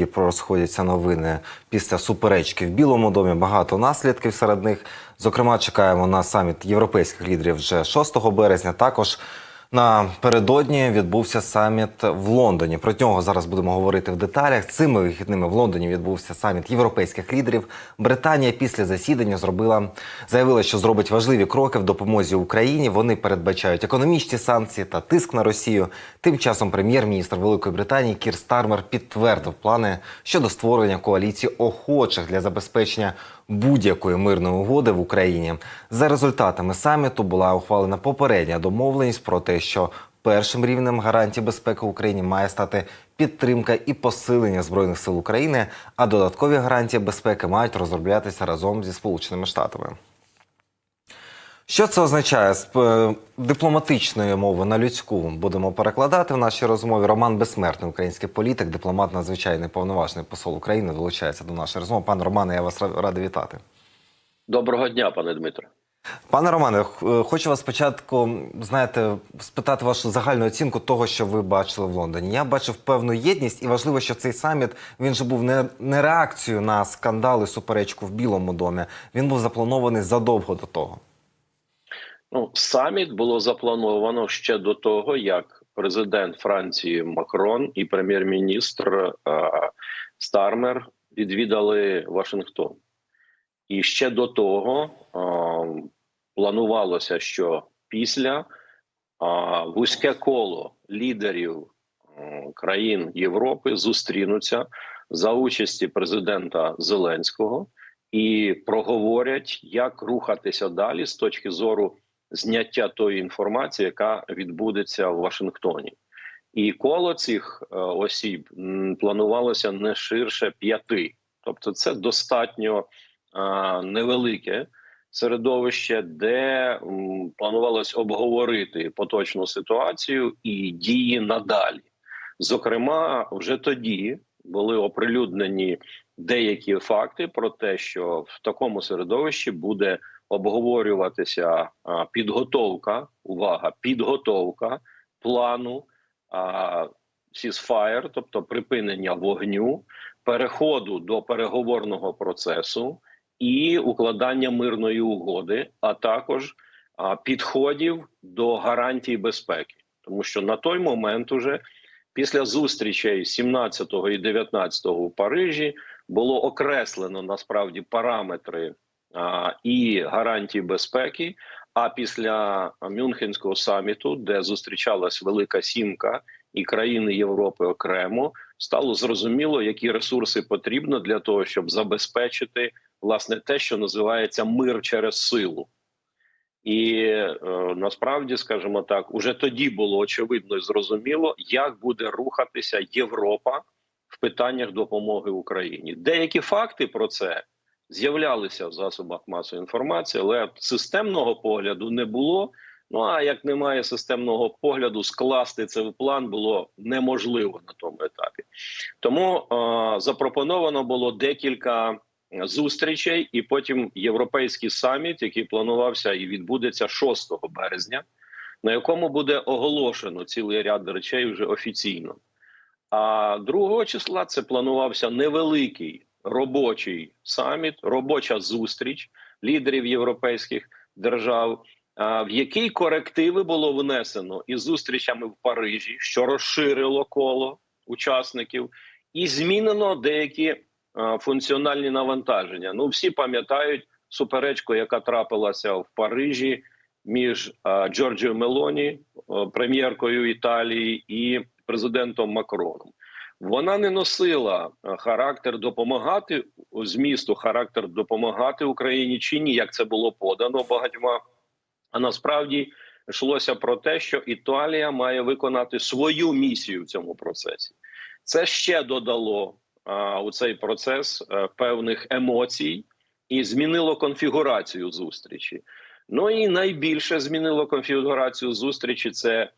І розходяться новини після суперечки в Білому домі. Багато наслідків серед них. Зокрема, чекаємо на саміт європейських лідерів вже 6 березня. Також напередодні відбувся саміт в Лондоні. Про нього зараз будемо говорити в деталях. Цими вихідними в Лондоні відбувся саміт європейських лідерів. Британія після засідання зробила заявила, що зробить важливі кроки в допомозі Україні. Вони передбачають економічні санкції та тиск на Росію. Тим часом прем'єр-міністр Великої Британії Кір Стармер підтвердив плани щодо створення коаліції охочих для забезпечення будь-якої мирної угоди в Україні. За результатами саміту була ухвалена попередня домовленість про те, що першим рівнем гарантії безпеки Україні має стати підтримка і посилення збройних сил України, а додаткові гарантії безпеки мають розроблятися разом зі Сполученими Штатами. Що це означає з е, дипломатичної мови на людську? Будемо перекладати в нашій розмові. Роман Безсмертний, український політик, дипломат, надзвичайний повноважний посол України, долучається до нашої розмови. Пане Романе, я вас радий вітати. Доброго дня, пане Дмитро. Пане Романе, е, хочу вас спочатку знаєте, спитати вашу загальну оцінку того, що ви бачили в Лондоні. Я бачив певну єдність, і важливо, що цей саміт він же був не, не реакцією на скандали, суперечку в Білому домі. Він був запланований задовго до того. Ну, саміт було заплановано ще до того, як президент Франції Макрон і прем'єр-міністр е, Стармер відвідали Вашингтон. І ще до того е, планувалося, що після е, вузьке коло лідерів е, країн Європи зустрінуться за участі президента Зеленського і проговорять, як рухатися далі з точки зору зняття тої інформації, яка відбудеться в Вашингтоні. І коло цих е, осіб планувалося не ширше п'яти, тобто це достатньо е, невелике середовище, де планувалось обговорити поточну ситуацію і дії надалі. Зокрема, вже тоді були оприлюднені деякі факти про те, що в такому середовищі буде обговорюватися підготовка. Увага, підготовка плану ceasefire, тобто припинення вогню, переходу до переговорного процесу і укладання мирної угоди, а також підходів до гарантій безпеки, тому що на той момент уже після зустрічей 17 і 19 у Парижі було окреслено насправді параметри і гарантії безпеки. А після Мюнхенського саміту, де зустрічалась Велика Сімка і країни Європи окремо, стало зрозуміло, які ресурси потрібно для того, щоб забезпечити власне те, що називається мир через силу. І е, насправді, скажімо так, уже тоді було очевидно і зрозуміло, як буде рухатися Європа в питаннях допомоги Україні. Деякі факти про це з'являлися в засобах масової інформації, але системного погляду не було. Ну а як немає системного погляду, скласти це в план було неможливо на тому етапі. Тому е, запропоновано було декілька зустрічей, і потім європейський саміт, який планувався і відбудеться 6 березня, на якому буде оголошено цілий ряд речей вже офіційно. А 2 числа це планувався невеликий робочий саміт, робоча зустріч лідерів європейських держав, в який корективи було внесено із зустрічами в Парижі, що розширило коло учасників, і змінено деякі функціональні навантаження. Ну, всі пам'ятають суперечку, яка трапилася в Парижі між Джорджіо Мелоні, прем'єркою Італії, і президентом Макроном. Вона не носила е, характер допомагати змісту, характер допомагати Україні чи ні, як це було подано багатьма. А насправді йшлося про те, що Італія має виконати свою місію в цьому процесі. Це ще додало а, у цей процес а, певних емоцій і змінило конфігурацію зустрічі. Ну і найбільше змінило конфігурацію зустрічі. Це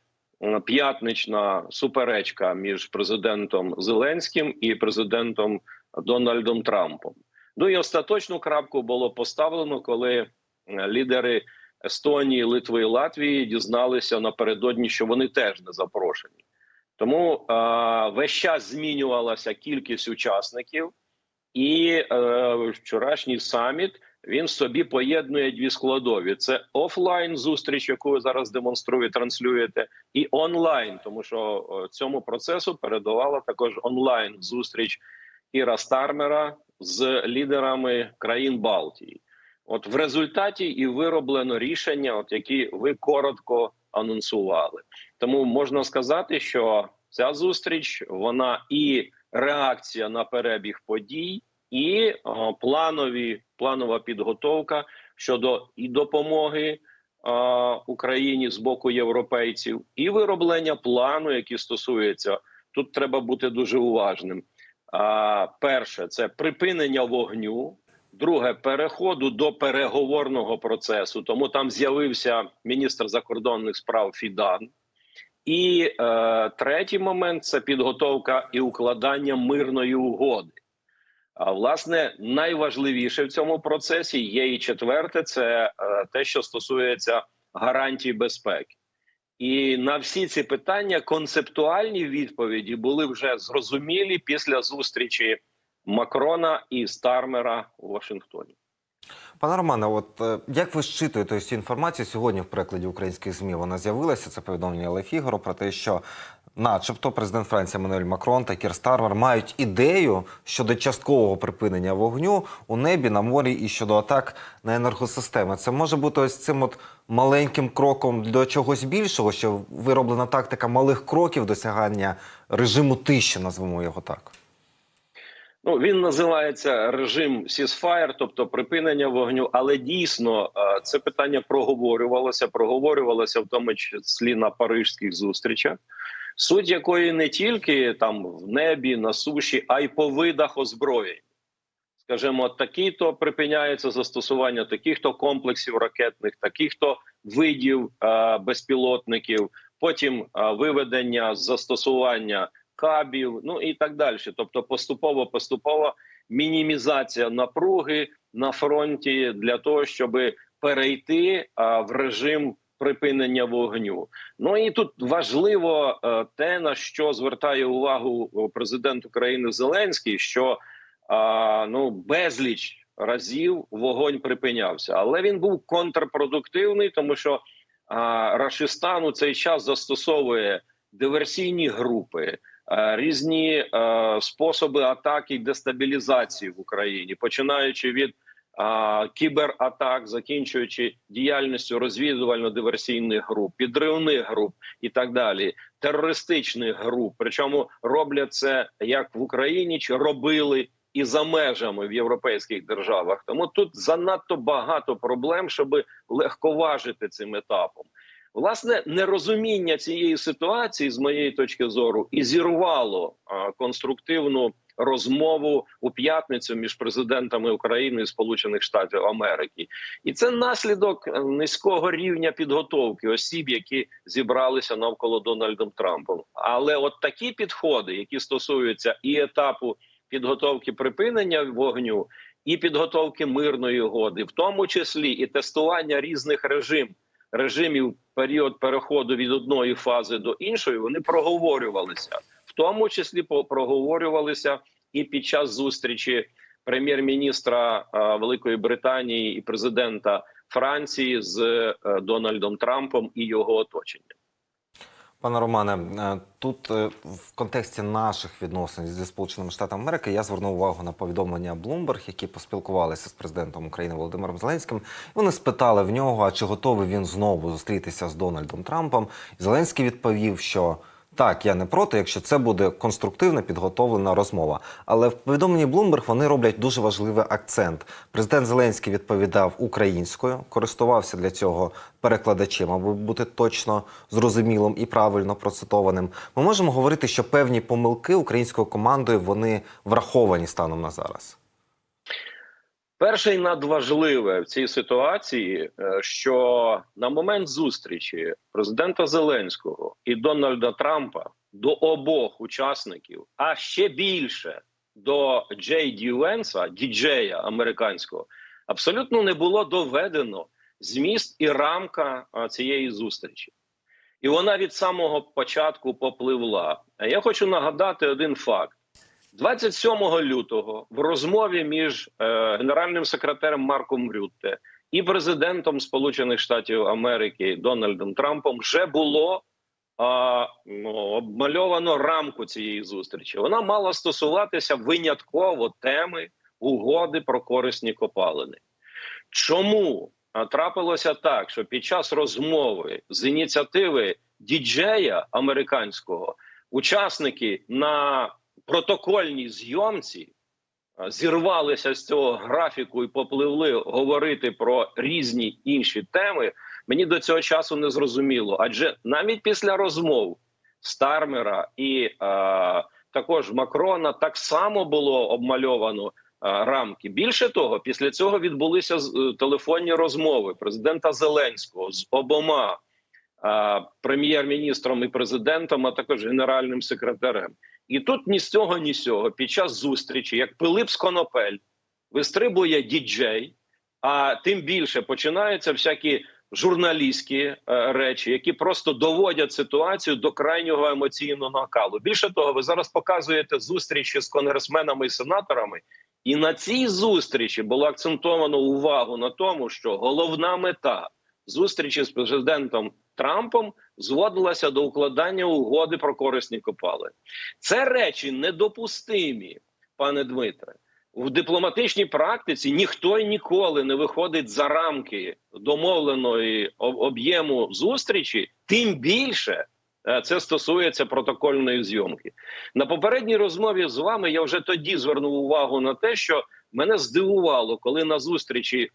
п'ятнична суперечка між президентом Зеленським і президентом Дональдом Трампом. Ну і остаточну крапку було поставлено, коли лідери Естонії, Литви і Латвії дізналися напередодні, що вони теж не запрошені. Тому е, весь час змінювалася кількість учасників, і е, вчорашній саміт він собі поєднує дві складові: це офлайн зустріч, яку ви зараз демонструєте, транслюєте, і онлайн, тому що цьому процесу передавала також онлайн зустріч Кіра Стармера з лідерами країн Балтії. От в результаті і вироблено рішення, от які ви коротко анонсували. Тому можна сказати, що ця зустріч вона і реакція на перебіг подій, і о, планові планова підготовка щодо і допомоги а, Україні з боку європейців, і вироблення плану, який стосується тут, треба бути дуже уважним. А, перше це припинення вогню. Друге переходу до переговорного процесу. Тому там з'явився міністр закордонних справ Фідан. І е, третій момент це підготовка і укладання мирної угоди. А власне найважливіше в цьому процесі є і четверте це е, те, що стосується гарантій безпеки. І на всі ці питання концептуальні відповіді були вже зрозумілі після зустрічі Макрона і Стармера у Вашингтоні. Пане Романе, от е, як ви щитуєте цю інформацію сьогодні в перекладі українських ЗМІ? Вона з'явилася. Це повідомлення Ле Фігаро про те, що, начебто, президент Франції Еммануель Макрон та Кір Стармер мають ідею щодо часткового припинення вогню у небі, на морі і щодо атак на енергосистеми. Це може бути ось цим от маленьким кроком до чогось більшого, що вироблена тактика малих кроків досягання режиму тиші, назвемо його так. Ну він називається режим ceasefire, тобто припинення вогню. Але дійсно е, це питання проговорювалося. Проговорювалося в тому числі на парижських зустрічах, суть якої не тільки там в небі, на суші, а й по видах озброєнь. Скажімо, такі то припиняється застосування таких то комплексів ракетних, таких то видів е, безпілотників, потім е, виведення застосування кабів, ну і так далі. Тобто, поступово поступово мінімізація напруги на фронті для того, щоб перейти а, в режим припинення вогню. Ну і тут важливо е, те, на що звертає увагу е, президент України Зеленський, що ну безліч разів вогонь припинявся, але він був контрпродуктивний, тому що Рашистан у цей час застосовує диверсійні групи. е, Різні е, способи атаки і дестабілізації в Україні, починаючи від е, кібератак, закінчуючи діяльністю розвідувально-диверсійних груп, підривних груп і так далі, терористичних груп. Причому роблять це як в Україні, чи робили і за межами в європейських державах. Тому тут занадто багато проблем, щоб легковажити цим етапом. Власне, нерозуміння цієї ситуації, з моєї точки зору, і зірвало конструктивну розмову у п'ятницю між президентами України і Сполучених Штатів Америки, і це наслідок низького рівня підготовки осіб, які зібралися навколо Дональдом Трампом. Але от такі підходи, які стосуються і етапу підготовки припинення вогню, і підготовки мирної угоди, в тому числі і тестування різних режим режимів період переходу від одної фази до іншої, вони проговорювалися, тому числі проговорювалися і під час зустрічі прем'єр-міністра е, Великої Британії і президента Франції з е, Дональдом Трампом і його оточенням. Пане Романе, е, тут в контексті наших відносин зі Сполученими Штатами Америки я звернув увагу на повідомлення Bloomberg, які поспілкувалися з президентом України Володимиром Зеленським. Вони спитали в нього, а чи готовий він знову зустрітися з Дональдом Трампом. Зеленський відповів, що так, я не проти, якщо це буде конструктивна підготовлена розмова. Але в повідомленні Bloomberg вони роблять дуже важливий акцент. Президент Зеленський відповідав українською, користувався для цього перекладачем, аби бути точно зрозумілим і правильно процитованим. Ми можемо говорити, що певні помилки українською командою вони враховані станом на зараз. Перше і надважливе в цій ситуації, е, що на момент зустрічі президента Зеленського і Дональда Трампа до обох учасників, а ще більше до Джей Ді Венса, діджея американського, абсолютно не було доведено зміст і рамка цієї зустрічі. і вона від самого початку попливла. Я хочу нагадати один факт: 27 лютого в розмові між е, генеральним секретарем Марком Рютте і президентом Сполучених Штатів Америки Дональдом Трампом вже було а, ну, обмальовано рамку цієї зустрічі. Вона мала стосуватися винятково теми угоди про корисні копалини. Чому трапилося так, що під час розмови з ініціативи діджея американського учасники на протокольній зйомці зірвалися з цього графіку і попливли говорити про різні інші теми? Мені до цього часу не зрозуміло. Адже навіть після розмов Стармера і е, також Макрона так само було обмальовано рамки. Більше того, після цього відбулися е, телефонні розмови президента Зеленського з обома прем'єр-міністром і президентом, а також генеральним секретарем. І тут ні з цього, ні з цього під час зустрічі, як Пилип з Конопель, вистрибує діджей, а тим більше починаються всякі журналістські е, речі, які просто доводять ситуацію до крайнього емоційного накалу. Більше того, ви зараз показуєте зустрічі з конгресменами і сенаторами, і на цій зустрічі було акцентовано увагу на тому, що головна мета зустрічі з президентом Трампом зводилася до укладання угоди про корисні копали. Це речі недопустимі, пане Дмитре. В дипломатичній практиці ніхто й ніколи не виходить за рамки домовленої об'єму зустрічі, тим більше е, це стосується протокольної зйомки. На попередній розмові з вами я вже тоді звернув увагу на те, що мене здивувало, коли на зустрічі,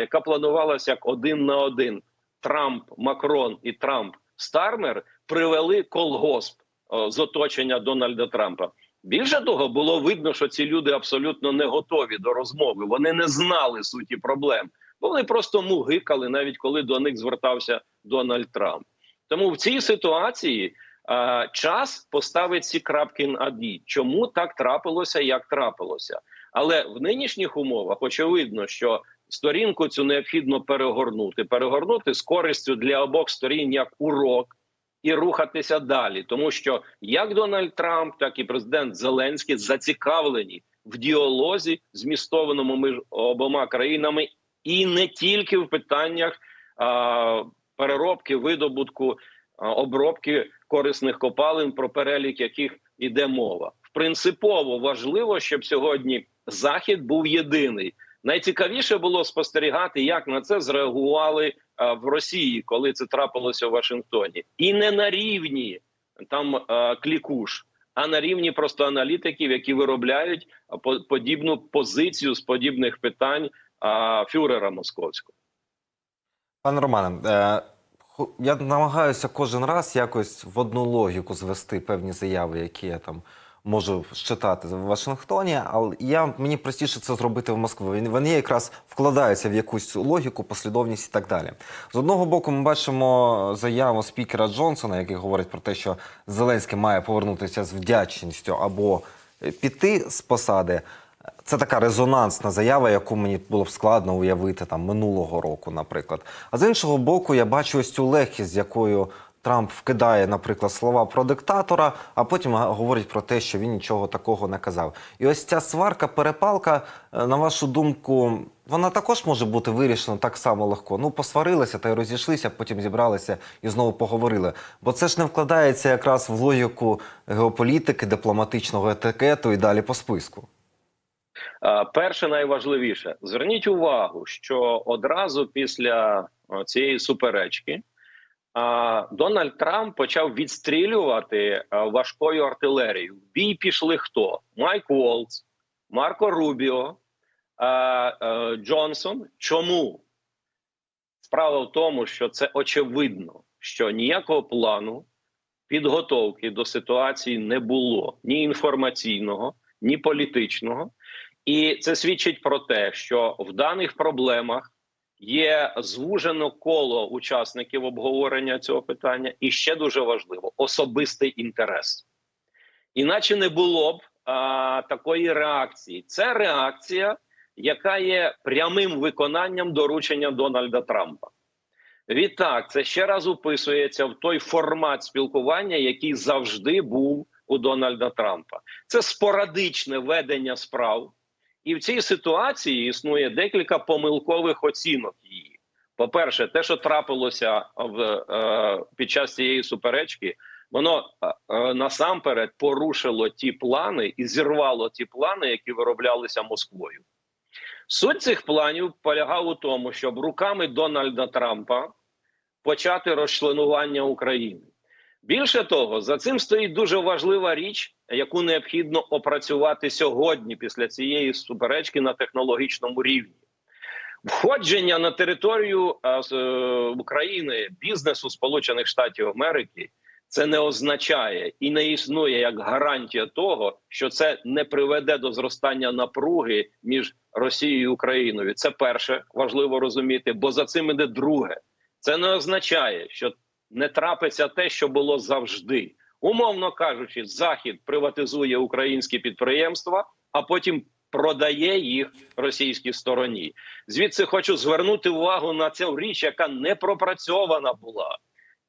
яка планувалася як один на один, Трамп, Макрон і Трамп Стармер привели колгосп з оточення Дональда Трампа. Більше того, було видно, що ці люди абсолютно не готові до розмови. Вони не знали суті проблем, бо вони просто мугикали, навіть коли до них звертався Дональд Трамп. Тому в цій ситуації а, час поставить ці крапки над «і». Чому так трапилося, як трапилося? Але в нинішніх умовах очевидно, що сторінку цю необхідно перегорнути, перегорнути з користю для обох сторін як урок і рухатися далі, тому що як Дональд Трамп, так і президент Зеленський зацікавлені в діалозі, змістованому між обома країнами, і не тільки в питаннях а, переробки, видобутку, а, обробки корисних копалин, про перелік яких іде мова. Принципово важливо, щоб сьогодні захід був єдиний. Найцікавіше було спостерігати, як на це зреагували а, в Росії, коли це трапилося в Вашингтоні, і не на рівні там а, клікуш, а на рівні просто аналітиків, які виробляють по- подібну позицію з подібних питань а, фюрера московського. Пане Романе, е, я намагаюся кожен раз якось в одну логіку звести певні заяви, які я там можу щитати в Вашингтоні, але я мені простіше це зробити в Москві. Вони- якраз вкладаються в якусь логіку, послідовність і так далі. З одного боку, ми бачимо заяву спікера Джонсона, який говорить про те, що Зеленський має повернутися з вдячністю або піти з посади. Це така резонансна заява, яку мені було б складно уявити там минулого року, наприклад. А з іншого боку, я бачу ось цю легкість, з якою Трамп вкидає, наприклад, слова про диктатора, а потім говорить про те, що він нічого такого не казав. І ось ця сварка, перепалка, е, на вашу думку, вона також може бути вирішена так само легко. Ну, посварилися та й розійшлися, потім зібралися і знову поговорили. Бо це ж не вкладається якраз в логіку геополітики, дипломатичного етикету і далі по списку. Перше найважливіше, зверніть увагу, що одразу після цієї суперечки Дональд Трамп почав відстрілювати важкою артилерією. В бій пішли хто? Майк Волц, Марко Рубіо, а, а, Джонсон. Чому? Справа в тому, що це очевидно, що ніякого плану підготовки до ситуації не було ні інформаційного, ні політичного. І це свідчить про те, що в даних проблемах є звужено коло учасників обговорення цього питання, і ще дуже важливо особистий інтерес. Іначе не було б а, такої реакції. Це реакція, яка є прямим виконанням доручення Дональда Трампа. Відтак, це ще раз уписується в той формат спілкування, який завжди був у Дональда Трампа. Це спорадичне ведення справ, і в цій ситуації існує декілька помилкових оцінок її. По-перше, те, що трапилося в е, під час цієї суперечки, воно е, е, насамперед порушило ті плани і зірвало ті плани, які вироблялися Москвою. Суть цих планів полягав у тому, щоб руками Дональда Трампа почати розчленування України. Більше того, за цим стоїть дуже важлива річ, яку необхідно опрацювати сьогодні після цієї суперечки на технологічному рівні. Входження на територію е, України бізнесу Сполучених Штатів Америки це не означає і не існує як гарантія того, що це не приведе до зростання напруги між Росією і Україною. Це перше важливо розуміти, бо за цим іде друге. Це не означає, що не трапиться те, що було завжди. Умовно кажучи, Захід приватизує українські підприємства, а потім продає їх російській стороні. Звідси хочу звернути увагу на цю річ, яка не пропрацьована була.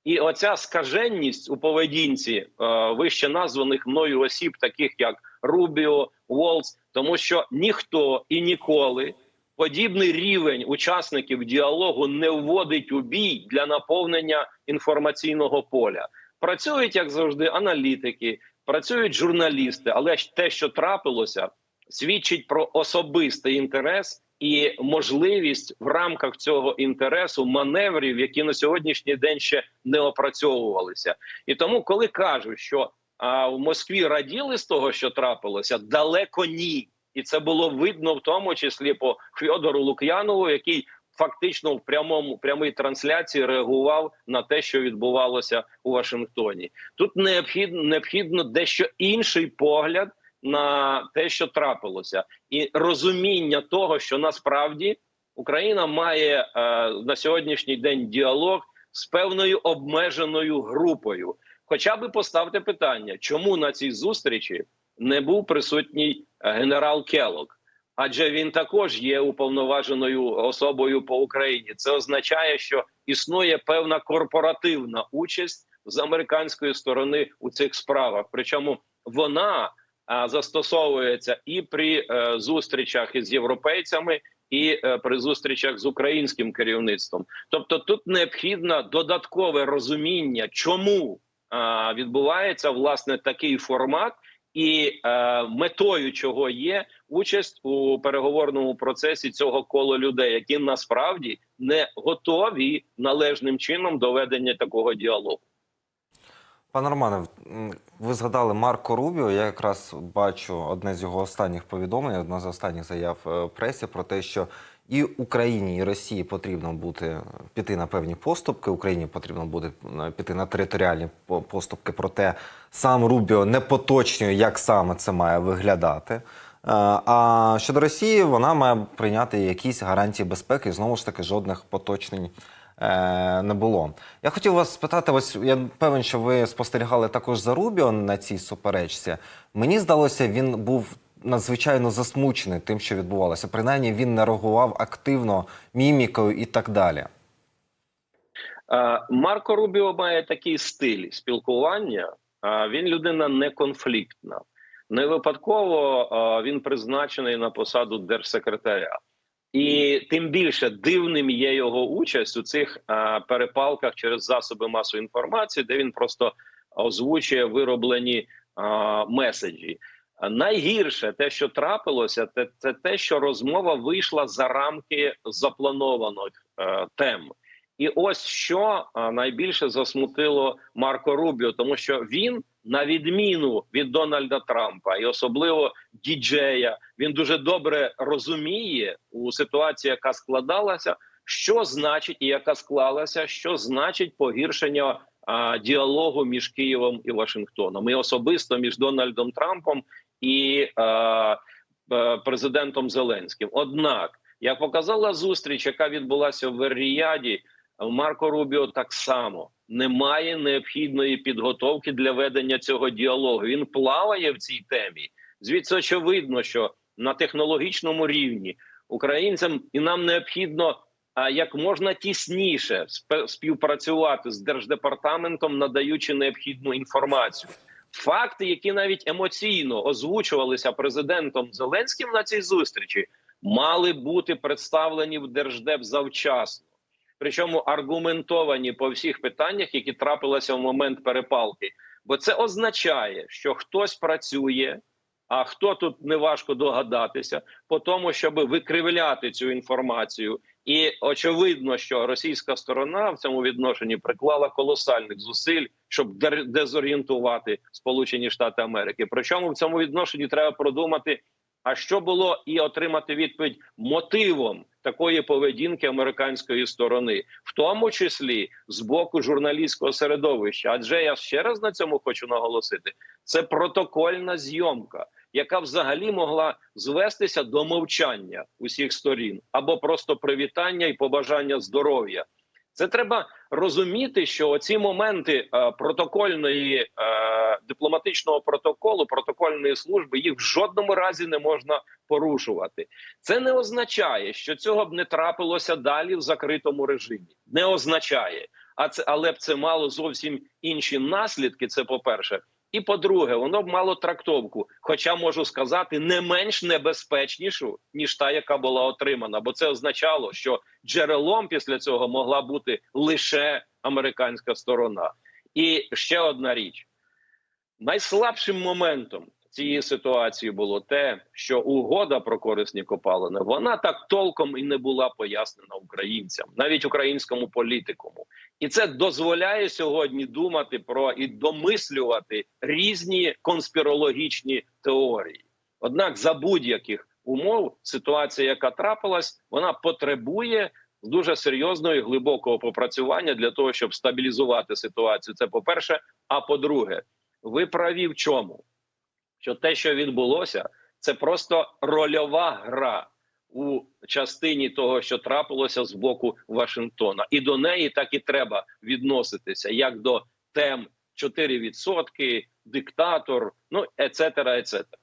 І оця скаженність у поведінці е, вище названих мною осіб, таких як Рубіо, Волц, тому що ніхто і ніколи подібний рівень учасників діалогу не вводить у бій для наповнення інформаційного поля. Працюють як завжди аналітики, працюють журналісти, але ж те, що трапилося, свідчить про особистий інтерес і можливість в рамках цього інтересу маневрів, які на сьогоднішній день ще не опрацьовувалися. І тому, коли кажуть, що а, в Москві раділи з того, що трапилося, далеко ні. І це було видно в тому числі по Фьодору Лук'янову, який фактично в прямому прямій трансляції реагував на те, що відбувалося у Вашингтоні. Тут необхідно необхідно дещо інший погляд на те, що трапилося, і розуміння того, що насправді Україна має е, на сьогоднішній день діалог з певною обмеженою групою. Хоча би поставте питання, чому на цій зустрічі не був присутній е, генерал Келок? Адже він також є уповноваженою особою по Україні. Це означає, що існує певна корпоративна участь з американської сторони у цих справах. Причому вона а, застосовується і при е, зустрічах із європейцями, і е, при зустрічах з українським керівництвом. Тобто, тут необхідно додаткове розуміння, чому відбувається власне такий формат. І е, метою чого є участь у переговорному процесі цього кола людей, які насправді не готові належним чином до ведення такого діалогу. Пане Романе, ви згадали Марко Рубіо. Я якраз бачу одне з його останніх повідомлень, одна з останніх заяв е, пресі про те, що і Україні, і Росії потрібно бути піти на певні поступки. Україні потрібно буде е, піти на територіальні поступки. Проте сам Рубіо не поточнює, як саме це має виглядати. Е, А щодо Росії, вона має прийняти якісь гарантії безпеки. Знову ж таки, жодних поточнень е, не було. Я хотів вас спитати, ось я певен, що ви спостерігали також за Рубіо на цій суперечці. Мені здалося, він був надзвичайно засмучений тим, що відбувалося. Принаймні він не реагував активно мімікою і так далі. Е, Марко Рубіо має такий стиль спілкування. е, Він людина неконфліктна. Не випадково е, він призначений на посаду держсекретаря. І тим більше дивним є його участь у цих перепалках через засоби масової інформації, де він просто озвучує вироблені меседжі. Найгірше те, що трапилося, це, це те, що розмова вийшла за рамки запланованих е, тем. І ось що найбільше засмутило Марко Рубіо, тому що він, на відміну від Дональда Трампа, і особливо діджея, він дуже добре розуміє у ситуації, яка складалася, що значить і яка склалася, що значить погіршення а, діалогу між Києвом і Вашингтоном, і особисто між Дональдом Трампом і е, президентом Зеленським. Однак, як показала зустріч, яка відбулася в Вер-Ріяді, Марко Рубіо так само немає необхідної підготовки для ведення цього діалогу. Він плаває в цій темі. Звідси очевидно, що на технологічному рівні українцям і нам необхідно а, як можна тісніше співпрацювати з держдепартаментом, надаючи необхідну інформацію. Факти, які навіть емоційно озвучувалися президентом Зеленським на цій зустрічі, мали бути представлені в держдеп завчасно. Причому аргументовані по всіх питаннях, які трапилися в момент перепалки. Бо це означає, що хтось працює, а хто тут неважко догадатися, по тому, щоб викривляти цю інформацію. І очевидно, що російська сторона в цьому відношенні приклала колосальних зусиль, щоб дезорієнтувати Сполучені Штати Америки. Причому в цьому відношенні треба продумати, а що було, і отримати відповідь мотивом такої поведінки американської сторони, в тому числі з боку журналістського середовища. Адже я ще раз на цьому хочу наголосити: це протокольна зйомка, яка взагалі могла звестися до мовчання усіх сторін або просто привітання і побажання здоров'я. Це треба розуміти, що оці моменти е, протокольної е, дипломатичного протоколу, протокольної служби їх в жодному разі не можна порушувати. Це не означає, що цього б не трапилося далі в закритому режимі. Не означає, а це але б це мало зовсім інші наслідки. Це по перше. І по-друге, воно б мало трактовку, хоча можу сказати, не менш небезпечнішу ніж та, яка була отримана, бо це означало, що джерелом після цього могла бути лише американська сторона. І ще одна річ: найслабшим моментом цієї ситуації було те, що угода про корисні копалини вона так толком і не була пояснена українцям, навіть українському політикуму. І це дозволяє сьогодні думати про і домислювати різні конспірологічні теорії. Однак, за будь-яких умов ситуація, яка трапилась, вона потребує дуже серйозного і глибокого попрацювання для того, щоб стабілізувати ситуацію. Це по перше. А по-друге, ви праві в чому? Що те, що відбулося, це просто рольова гра у частині того, що трапилося з боку Вашингтона, і до неї так і треба відноситися, як до тем 4%, диктатор, ну ецетера, ецетера.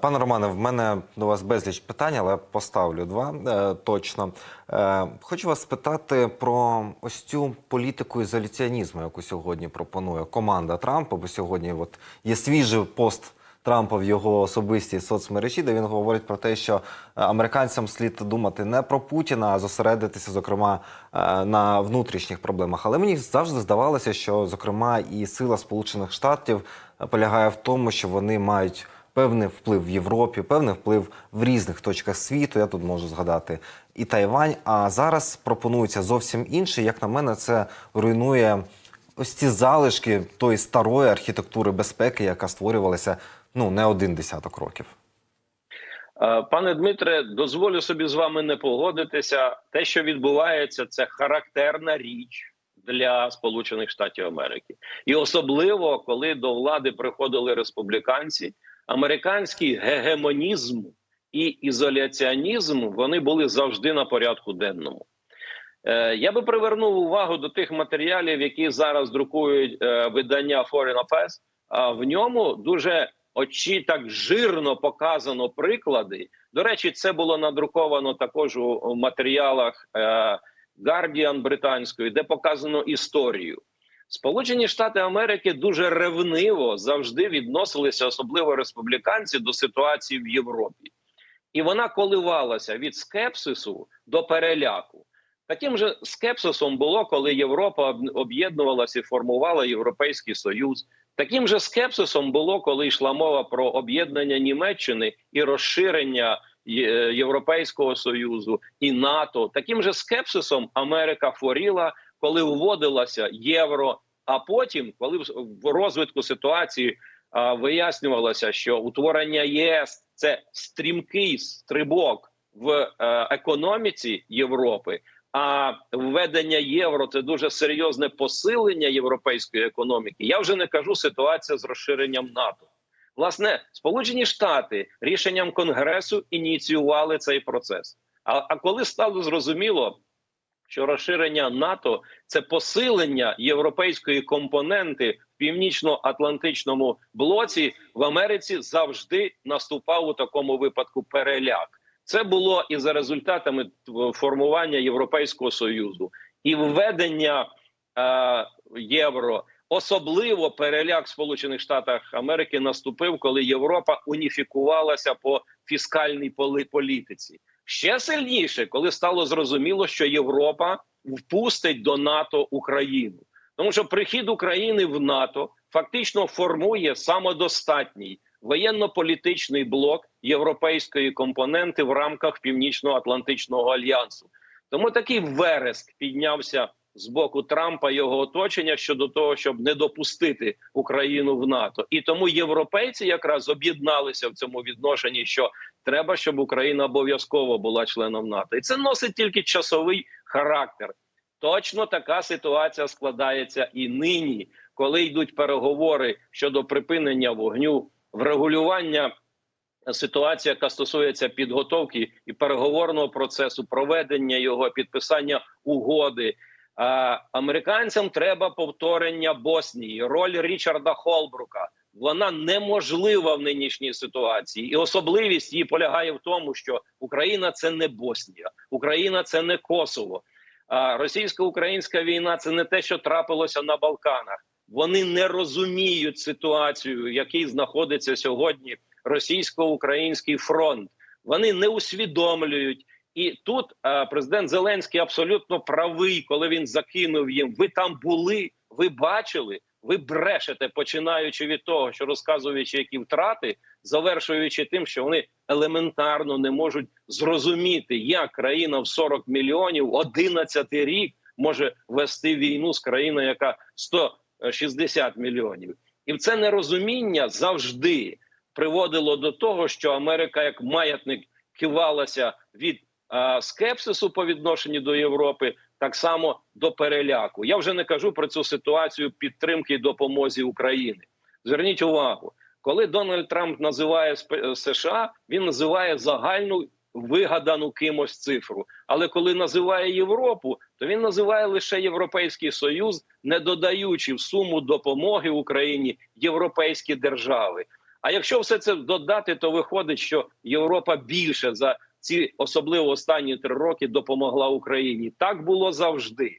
Пане Романе, в мене до вас безліч питань, але поставлю два е, точно. Е, хочу вас спитати про ось цю політику ізоляціонізму, яку сьогодні пропонує команда Трампа. Бо сьогодні от є свіжий пост Трампа в його особистій соцмережі, де він говорить про те, що е, американцям слід думати не про Путіна, а зосередитися, зокрема, е, на внутрішніх проблемах. Але мені завжди здавалося, що зокрема і сила Сполучених Штатів е, полягає в тому, що вони мають певний вплив в Європі, певний вплив в різних точках світу. Я тут можу згадати і Тайвань. А зараз пропонується зовсім інше. Як на мене, це руйнує ось ці залишки тої старої архітектури безпеки, яка створювалася ну не один десяток років. Е, Пане Дмитре, дозволю собі з вами не погодитися. Те, що відбувається, це характерна річ для Сполучених Штатів Америки, і особливо коли до влади приходили республіканці, американський гегемонізм і ізоляціонізм вони були завжди на порядку денному. Е, Я би привернув увагу до тих матеріалів, які зараз друкують е, видання Foreign Affairs. А в ньому дуже очі так жирно показано приклади. До речі, це було надруковано також у матеріалах е, Guardian британської, де показано історію. Сполучені Штати Америки дуже ревниво завжди відносилися, особливо республіканці, до ситуації в Європі, і вона коливалася від скепсису до переляку. Таким же скепсисом було, коли Європа об'єднувалася і формувала Європейський Союз. Таким же скепсисом було, коли йшла мова про об'єднання Німеччини і розширення Європейського союзу і НАТО. Таким же скепсисом Америка хворіла, коли вводилося євро. А потім, коли в- розвитку ситуації а, вияснювалося, що утворення ЄС це стрімкий стрибок в е, економіці Європи. А введення євро це дуже серйозне посилення європейської економіки. Я вже не кажу ситуація з розширенням НАТО. Власне, Сполучені Штати рішенням Конгресу ініціювали цей процес. А, а коли стало зрозуміло, що розширення НАТО це посилення європейської компоненти в північно-атлантичному блоці, в Америці завжди наступав у такому випадку переляк. Це було і за результатами формування Європейського союзу і введення е, євро. Особливо переляк Сполучених Штатах Америки наступив, коли Європа уніфікувалася по фіскальній політиці. Ще сильніше, коли стало зрозуміло, що Європа впустить до НАТО Україну, тому що прихід України в НАТО фактично формує самодостатній воєнно-політичний блок європейської компоненти в рамках Північно-Атлантичного альянсу. Тому такий вереск піднявся з боку Трампа його оточення щодо того, щоб не допустити Україну в НАТО, і тому європейці якраз об'єдналися в цьому відношенні, що треба, щоб Україна обов'язково була членом НАТО, і це носить тільки часовий характер. Точно така ситуація складається і нині, коли йдуть переговори щодо припинення вогню, врегулювання ситуації, яка стосується підготовки і переговорного процесу, проведення його, підписання угоди. А, американцям треба повторення Боснії, роль Річарда Холбрука. Вона неможлива в нинішній ситуації, і особливість її полягає в тому, що Україна це не Боснія, Україна це не Косово. Російсько-українська війна це не те, що трапилося на Балканах. Вони не розуміють ситуацію, в якій знаходиться сьогодні російсько-український фронт. Вони не усвідомлюють. І тут е, президент Зеленський абсолютно правий, коли він закинув їм. Ви там були, ви бачили, ви брешете, починаючи від того, що розказуючи, які втрати, завершуючи тим, що вони елементарно не можуть зрозуміти, як країна в 40 мільйонів 11 рік може вести війну з країною, яка 160 мільйонів, і це нерозуміння завжди приводило до того, що Америка як маятник кивалася від скепсису по відношенню до Європи, так само до переляку. Я вже не кажу про цю ситуацію підтримки і допомозі України. Зверніть увагу, коли Дональд Трамп називає Сп- США, він називає загальну вигадану кимось цифру. Але коли називає Європу, то він називає лише Європейський Союз, не додаючи в суму допомоги Україні європейські держави. А якщо все це додати, то виходить, що Європа більше за ці особливо останні три роки допомогла Україні. Так було завжди.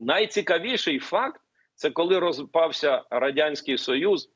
Найцікавіший факт це коли розпався радянський союз,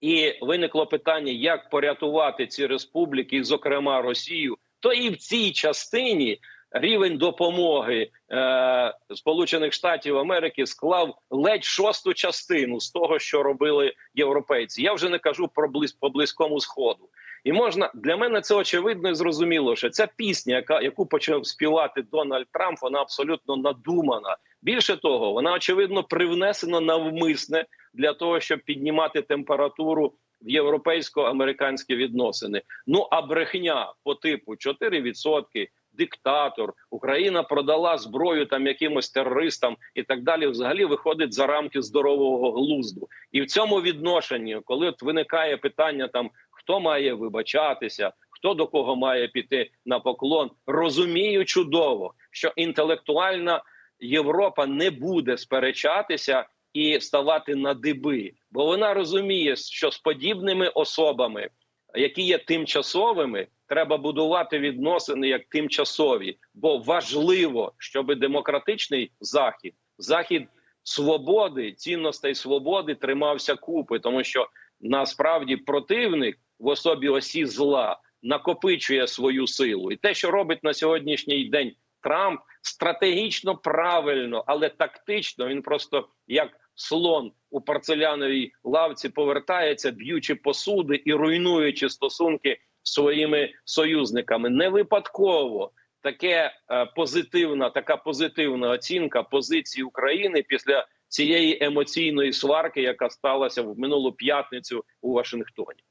і виникло питання, як порятувати ці республіки, зокрема Росію, то і в цій частині рівень допомоги е, Сполучених Штатів Америки склав ледь шосту частину з того, що робили європейці. Я вже не кажу про близ по близькому сходу. І можна для мене це очевидно і зрозуміло, що ця пісня, яка яку почав співати Дональд Трамп, вона абсолютно надумана. Більше того, вона очевидно привнесена навмисне для того, щоб піднімати температуру в європейсько-американські відносини. Ну а брехня по типу 4%, диктатор, Україна продала зброю там якимось терористам і так далі. Взагалі виходить за рамки здорового глузду. І в цьому відношенні, коли от виникає питання там хто має вибачатися, хто до кого має піти на поклон, розумію чудово, що інтелектуальна Європа не буде сперечатися і ставати на диби, бо вона розуміє, що з подібними особами, які є тимчасовими, треба будувати відносини як тимчасові, бо важливо, щоб демократичний захід, захід свободи, цінностей свободи тримався купи, тому що насправді противник в особі осі зла накопичує свою силу, і те, що робить на сьогоднішній день Трамп, стратегічно правильно, але тактично він просто як слон у порцеляновій лавці повертається, б'ючи посуди і руйнуючи стосунки своїми союзниками. Не випадково таке е, позитивна, така позитивна оцінка позиції України після цієї емоційної сварки, яка сталася в минулу п'ятницю у Вашингтоні.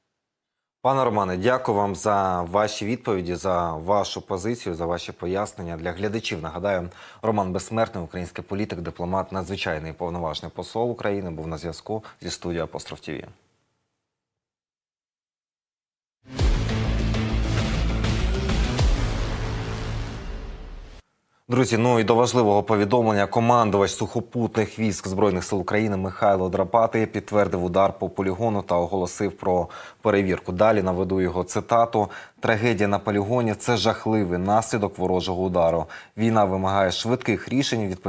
Пане Романе, дякую вам за ваші відповіді, за вашу позицію, за ваші пояснення. Для глядачів нагадаю, Роман Безсмертний, український політик, дипломат, надзвичайний повноважний посол України, був на зв'язку зі студією Апостроф ТІВІ. Друзі, ну і до важливого повідомлення командувач сухопутних військ збройних сил України Михайло Драпати підтвердив удар по полігону та оголосив про перевірку. Далі наведу його цитату: трагедія на полігоні це жахливий наслідок ворожого удару. Війна вимагає швидких рішень. Відповідь